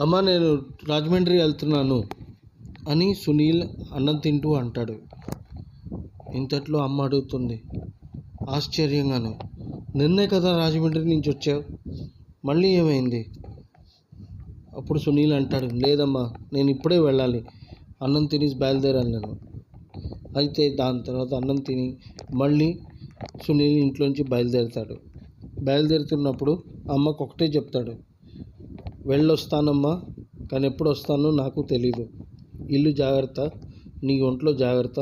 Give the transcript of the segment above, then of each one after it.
అమ్మ నేను రాజమండ్రి వెళ్తున్నాను అని సునీల్ అన్నం తింటూ అంటాడు. ఇంతట్లో అమ్మ అడుగుతుంది. ఆశ్చర్యంగాను. నిన్నే కదా రాజమండ్రి నుంచి వచ్చావు? మళ్ళీ ఏమైంది? అప్పుడు సునీల్ అంటాడు. లేదమ్మా నేను ఇప్పుడే వెళ్ళాలి. అన్నం తిని బయలుదేరాలి నేను. అయితే దాని తర్వాత అన్నం తిని మళ్ళీ సునీల్ ఇంట్లోంచి బయలుదేరుతాడు. బయలుదేరుతున్నప్పుడు అమ్మకు ఒకటే చెప్తాడు. వెళ్ళొస్తానమ్మా కానీ ఎప్పుడు వస్తానో నాకు తెలీదు. ఇల్లు జాగ్రత్త నీ ఒంట్లో జాగ్రత్త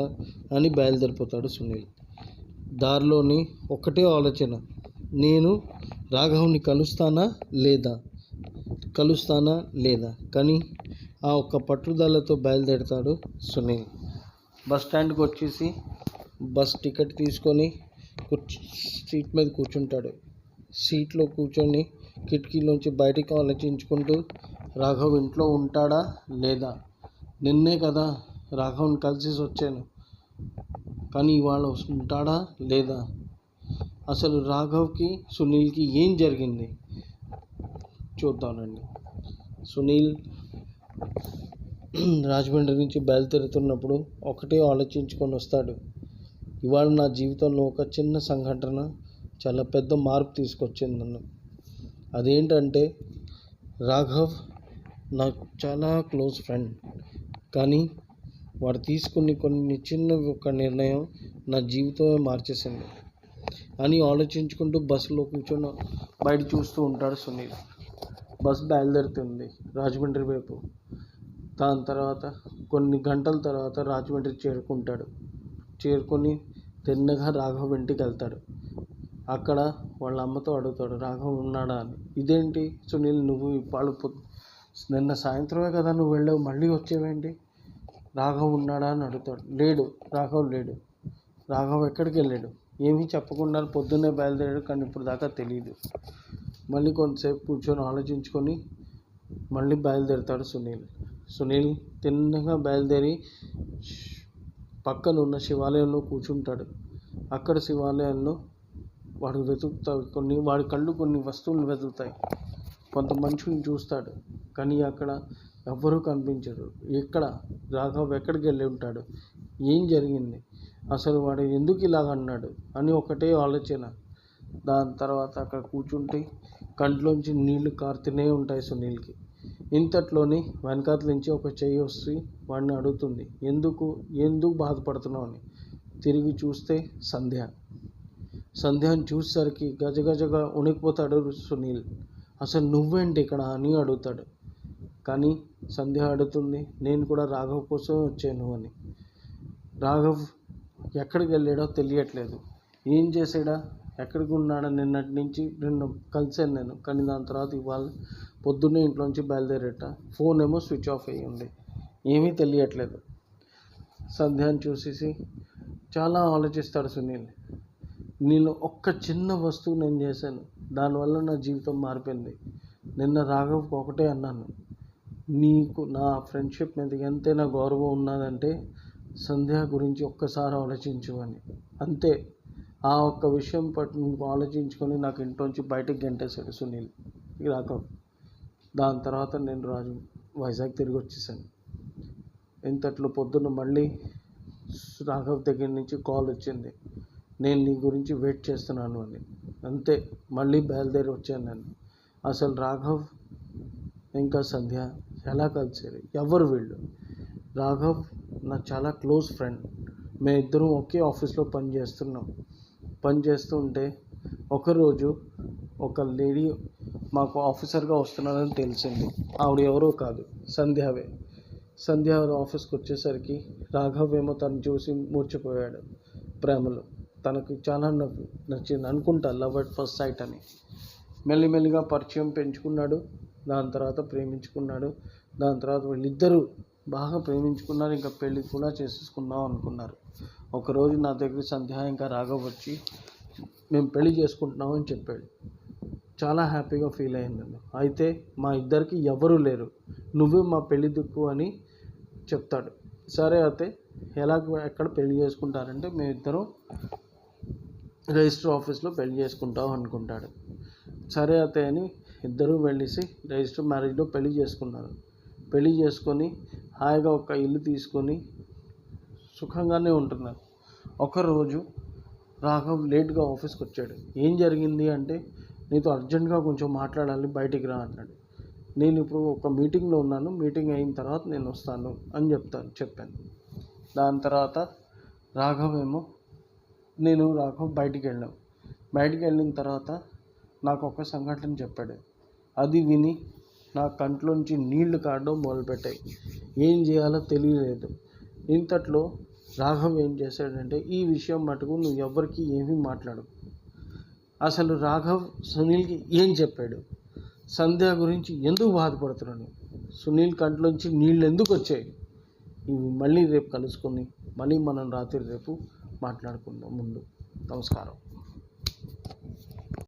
అని బయలుదేరిపోతాడు సునీల్. దారిలోని ఒకటే ఆలోచన నేను రాఘవ్ని కలుస్తానా లేదా? కలుస్తానా లేదా? కానీ ఆ ఒక్క పట్టుదలతో బయలుదేరుతాడు సునీల్. బస్ స్టాండ్కి వచ్చేసి బస్ టికెట్ తీసుకొని కూర్చు సీట్ మీద కూర్చుంటాడు. సీట్లో కూర్చొని కిటికీలోంచి బయటికి ఆలోచించుకుంటూ రాఘవ్ ఇంట్లో ఉంటాడా లేదా? నిన్నే కదా రాఘవ్ని కలిసి వచ్చాను. కానీ ఇవాళ ఉంటాడా లేదా? అసలు రాఘవ్కి సునీల్కి ఏం జరిగింది? చూద్దామండి. సునీల్ రాజమండ్రి నుంచి బయలుదేరుతున్నప్పుడు ఒకటే ఆలోచించుకొని వస్తాడు. ఇవాళ నా జీవితంలో ఒక చిన్న సంఘటన చాలా పెద్ద మార్పు తీసుకొచ్చింది నన్ను. అదేంటంటే రాఘవ్ నాకు చాలా క్లోజ్ ఫ్రెండ్. కానీ వాడు తీసుకుని కొన్ని చిన్న ఒక నిర్ణయం నా జీవితమే మార్చేసింది అని ఆలోచించుకుంటూ బస్సులో కూర్చొని బయట చూస్తూ ఉంటాడు సునీల్. బస్ బయలుదేరుతుంది రాజమండ్రి వైపు. దాని తర్వాత కొన్ని గంటల తర్వాత రాజమండ్రి చేరుకుంటాడు. చేరుకొని తిన్నగా రాఘవ్ ఇంటికి వెళ్తాడు. అక్కడ వాళ్ళ అమ్మతో అడుగుతాడు రాఘవ్ ఉన్నాడా అని. ఇదేంటి సునీల్ నువ్వు ఇవాళ నిన్న సాయంత్రమే కదా నువ్వు వెళ్ళావు మళ్ళీ వచ్చేవేంటి? రాఘవ్ ఉన్నాడా? అని అడుగుతాడు. లేడు రాఘవ్ లేడు. రాఘవ్ ఎక్కడికి వెళ్ళాడు? ఏమీ చెప్పకుండా పొద్దున్నే బయలుదేరాడు కానీ ఇప్పుడు దాకా తెలియదు మళ్ళీ కొంతసేపు కూర్చొని ఆలోచించుకొని మళ్ళీ బయలుదేరుతాడు సునీల్. సునీల్ తిన్నగా బయలుదేరి పక్కన ఉన్న శివాలయంలో కూర్చుంటాడు. అక్కడ శివాలయంలో వాడు వెతుకుతాయి కొన్ని వాడి కళ్ళు కొన్ని వస్తువులు వెతుకుతాయి. కొంత మనుషుల్ని చూస్తాడు. కానీ అక్కడ ఎవ్వరూ కనిపించరు. ఎక్కడ? రాఘవ్ ఎక్కడికి వెళ్ళి ఉంటాడు? ఏం జరిగింది? అసలు వాడు ఎందుకు ఇలాగ అన్నాడు? అని ఒకటే ఆలోచన. దాని తర్వాత అక్కడ కూర్చుంటే కంట్లోంచి నీళ్ళు కారుతూనే ఉంటాయి సునీల్కి. ఇంతట్లోని వెనకాతల నుంచి ఒక చెయ్యి వస్తే వాడిని అడుగుతుంది. ఎందుకు? ఎందుకు బాధపడుతున్నావు అని. తిరిగి చూస్తే సంధ్య. సంధ్యాని చూసేసరికి గజగజగా ఉణికిపోతాడు సునీల్. అసలు నువ్వేంటి ఇక్కడ అని అడుగుతాడు. కానీ సంధ్య అడుగుతుంది నేను కూడా రాఘవ్ కోసం వచ్చాను అని. రాఘవ్ ఎక్కడికి వెళ్ళాడో తెలియట్లేదు. ఏం చేసాడా ఎక్కడికి ఉన్నాడా? నిన్నటి నుంచి నిన్న కలిసాను నేను కానీ దాని తర్వాత ఇవాళ పొద్దున్నే ఇంట్లోంచి బయలుదేరేట. ఫోన్ ఏమో స్విచ్ ఆఫ్ అయ్యి ఉంది. ఏమీ తెలియట్లేదు. సంధ్యాన్ని చూసేసి చాలా ఆలోచిస్తాడు సునీల్. నేను ఒక్క చిన్న వస్తువు నేను చేశాను. దానివల్ల నా జీవితం మారిపోయింది. నిన్న రాఘవ్కి ఒకటే అన్నాను. నీకు నా ఫ్రెండ్షిప్ మీద ఎంతైనా గౌరవం ఉన్నదంటే సంధ్య గురించి ఒక్కసారి ఆలోచించు అని. అంతే. ఆ ఒక్క విషయం పట్టు ఆలోచించుకొని నాకు ఇంట్లోంచి బయటకు గంటేశాడు సునీల్ రాఘవ్. దాని తర్వాత నేను రాజు వైజాగ్ తిరిగి వచ్చేసాను. ఇంతట్లో పొద్దున్న మళ్ళీ రాఘవ్ దగ్గర నుంచి కాల్ వచ్చింది. నేను నీ గురించి వెయిట్ చేస్తున్నాను అని. అంతే మళ్ళీ బయలుదేరి వచ్చాను నేను. అసలు రాఘవ్ ఇంకా సంధ్య ఎలా కలిసారు? ఎవరు వీళ్ళు? రాఘవ్ నా చాలా క్లోజ్ ఫ్రెండ్. మేమిద్దరం ఒకే ఆఫీస్లో పని చేస్తున్నాం. పని చేస్తుంటే ఒకరోజు ఒక లేడీ మాకు ఆఫీసర్గా వస్తున్నారని తెలిసింది. ఆవిడ ఎవరో కాదు సంధ్యావే. సంధ్య ఆఫీస్కి వచ్చేసరికి రాఘవ్ ఏమో తను చూసి మూర్చిపోయాడు ప్రేమలో. తనకి చాలా నచ్చింది అనుకుంటా లవ్ అట్ ఫస్ట్ సైట్ అని. మెల్లిమెల్లిగా పరిచయం పెంచుకున్నాడు దాని తర్వాత ప్రేమించుకున్నాడు దాని తర్వాత వీళ్ళిద్దరూ బాగా ప్రేమించుకున్నారు ఇంకా పెళ్ళి కూడా చేసేసుకుందాం అనుకున్నారు. ఒకరోజు నా దగ్గర సంధ్య ఇంకా రాఘవ్ వచ్చి మేము పెళ్ళి చేసుకుంటున్నాం అని చెప్పాడు. చాలా హ్యాపీగా ఫీల్ అయింది అయితే మా ఇద్దరికి ఎవరూ లేరు. నువ్వే మా పెళ్ళి దిక్కు అని చెప్తాడు. సరే అయితే ఎలా ఎక్కడ పెళ్ళి చేసుకుంటారంటే మేమిద్దరం రిజిస్టర్ ఆఫీస్లో పెళ్ళి చేసుకుంటాం అనుకుంటాడు. సరే అయితే అని ఇద్దరూ వెళ్ళేసి రిజిస్టర్ మ్యారేజ్లో పెళ్ళి చేసుకున్నారు. పెళ్ళి చేసుకొని హాయిగా ఒక ఇల్లు తీసుకొని సుఖంగానే ఉంటున్నారు. ఒకరోజు రాఘవ్ లేట్గా ఆఫీస్కి వచ్చాడు. ఏం జరిగింది అంటే నీతో అర్జెంటుగా కొంచెం మాట్లాడాలి బయటికి రా అన్నాడు. నేను ఇప్పుడు ఒక మీటింగ్లో ఉన్నాను మీటింగ్ అయిన తర్వాత నేను వస్తాను అని చెప్తాను చెప్పాను. దాని తర్వాత రాఘవేమో నేను రాఘవ్ బయటికి వెళ్ళాం. బయటికి వెళ్ళిన తర్వాత నాకు ఒక సంఘటన చెప్పాడు. అది విని నా కంట్లోంచి నీళ్ళు కారడం మొదలుపెట్టాయి. ఏం చేయాలో తెలియలేదు. ఇంతట్లో రాఘవ్ ఏం చేశాడంటే ఈ విషయం మటుకు నువ్వు ఎవరికి ఏమీ మాట్లాడు అసలు రాఘవ్ సునీల్కి ఏం చెప్పాడు? సంధ్య గురించి ఎందుకు బాధపడుతున్నాను సునీల్ కంట్లోంచి నీళ్ళు ఎందుకు వచ్చాయి? ఇవి మళ్ళీ రేపు కలుసుకొని మళ్ళీ మనం రాత్రి రేపు మాట్లాడుకుందాం ముందు. నమస్కారం.